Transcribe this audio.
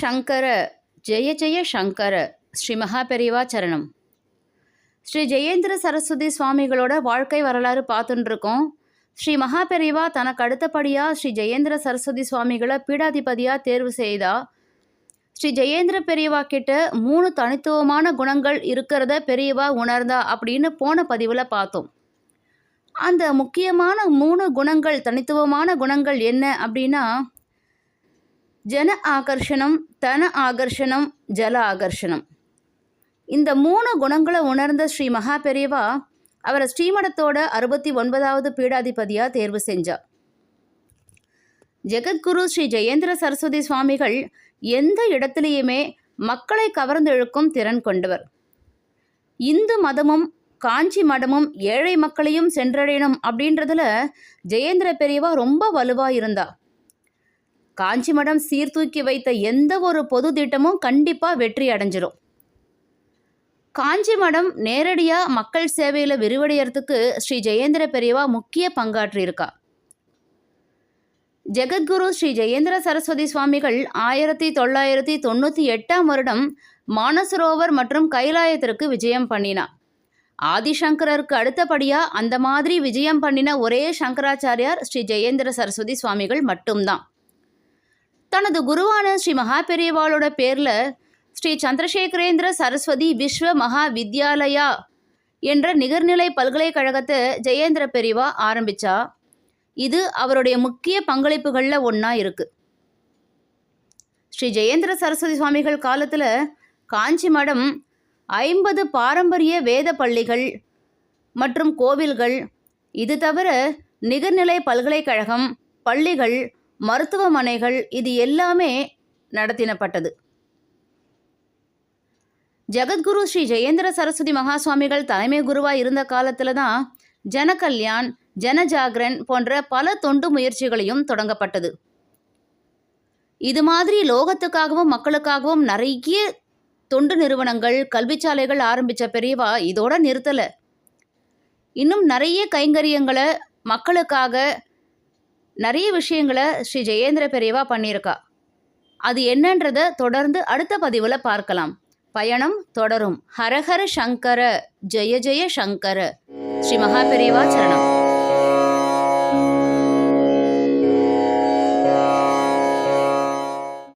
சங்கர ஜெய ஜெய சங்கர ஸ்ரீ மகாபெரிவா சரணம். ஸ்ரீ ஜெயேந்திர சரஸ்வதி சுவாமிகளோட வாழ்க்கை வரலாறு பார்த்துட்டுருக்கோம் ஸ்ரீ மகாபெரிவா தனக்கு அடுத்தபடியாக ஸ்ரீ ஜெயேந்திர சரஸ்வதி சுவாமிகளை பீடாதிபதியாக தேர்வு செய்தா. ஸ்ரீ ஜெயேந்திர பெரியவா கிட்ட மூணு தனித்துவமான குணங்கள் இருக்கிறத பெரியவா உணர்ந்தா அப்படின்னு போன பதிவில் பார்த்தோம். அந்த முக்கியமான மூணு குணங்கள் தனித்துவமான குணங்கள் என்ன அப்படின்னா ஜன ஆகர்ஷணம் தன ஆகர்ஷணம் ஜல ஆகர்ஷணம். இந்த மூணு குணங்களை உணர்ந்த ஸ்ரீ மகா பெரியவா அவரை ஸ்ரீமடத்தோட அறுபத்தி ஒன்பதாவது பீடாதிபதியாக தேர்வு செஞ்சார் ஜெகத்குரு ஸ்ரீ ஜெயேந்திர சரஸ்வதி சுவாமிகள் எந்த இடத்துலையுமே மக்களை கவர்ந்தெழுக்கும் திறன் கொண்டவர். இந்து மதமும் காஞ்சி மடமும் ஏழை மக்களையும் சென்றடையணும் அப்படின்றதுல ஜெயேந்திர பெரியவா ரொம்ப வலுவாக இருந்தா. காஞ்சி மடம் சீர்தூக்கி வைத்த எந்த ஒரு பொது திட்டமும் கண்டிப்பாக வெற்றி அடைஞ்சிடும் காஞ்சி மடம் நேரடியாக மக்கள் சேவையில் விரிவடையறதுக்கு ஸ்ரீ ஜெயேந்திர பெரியவா முக்கிய பங்காற்றியிருக்கா. ஜெகத்குரு ஸ்ரீ ஜெயேந்திர சரஸ்வதி சுவாமிகள் ஆயிரத்தி தொள்ளாயிரத்தி தொண்ணூற்றி எட்டாம் வருடம் மானசரோவர் மற்றும் கைலாயத்திற்கு விஜயம் பண்ணினா. ஆதிசங்கரருக்கு அடுத்தபடியாக அந்த மாதிரி விஜயம் பண்ணின ஒரே சங்கராச்சாரியார் ஸ்ரீ ஜெயேந்திர சரஸ்வதி சுவாமிகள் மட்டும்தான். தனது குருவான ஸ்ரீ மகாபெரியவாளோட பேரில் ஸ்ரீ சந்திரசேகரேந்திர சரஸ்வதி விஸ்வ மகா வித்யாலயா என்ற நிகர்நிலை பல்கலைக்கழகத்தை ஜெயேந்திர பெரியவா ஆரம்பிச்சா. இது அவருடைய முக்கிய பங்களிப்புகளில் ஒன்றா இருக்குது ஸ்ரீ ஜெயேந்திர சரஸ்வதி சுவாமிகள் காலத்தில் காஞ்சி மடம் ஐம்பது பாரம்பரிய வேத பள்ளிகள் மற்றும் கோவில்கள். இது தவிர நிகர்நிலை பல்கலைக்கழகம் பள்ளிகள் மருத்துவமனைகள் இது எல்லாமே நடத்தினப்பட்டது. ஜெகத்குரு ஸ்ரீ ஜெயேந்திர சரஸ்வதி மகா சுவாமிகள் தலைமை குருவாக இருந்த காலத்தில் தான் ஜனகல்யாண் ஜனஜாகரன் போன்ற பல தொண்டு முயற்சிகளையும் தொடங்கப்பட்டது. இது மாதிரி லோகத்துக்காகவும் மக்களுக்காகவும் நிறைய தொண்டு நிறுவனங்கள் கல்விச்சாலைகள் ஆரம்பித்த பெரியவா இதோட நிறுத்தலை. இன்னும் நிறைய கைங்கரியங்களை மக்களுக்காக நிறைய விஷயங்களை ஸ்ரீ ஜெயேந்திர பெரியவா பண்ணியிருக்கா. அது என்னன்றத தொடர்ந்து அடுத்த பதிவில் பார்க்கலாம். பயணம் தொடரும். ஹரஹர சங்கர ஜெய ஜெய சங்கர. ஸ்ரீ மகா பெரியவா சரணம்.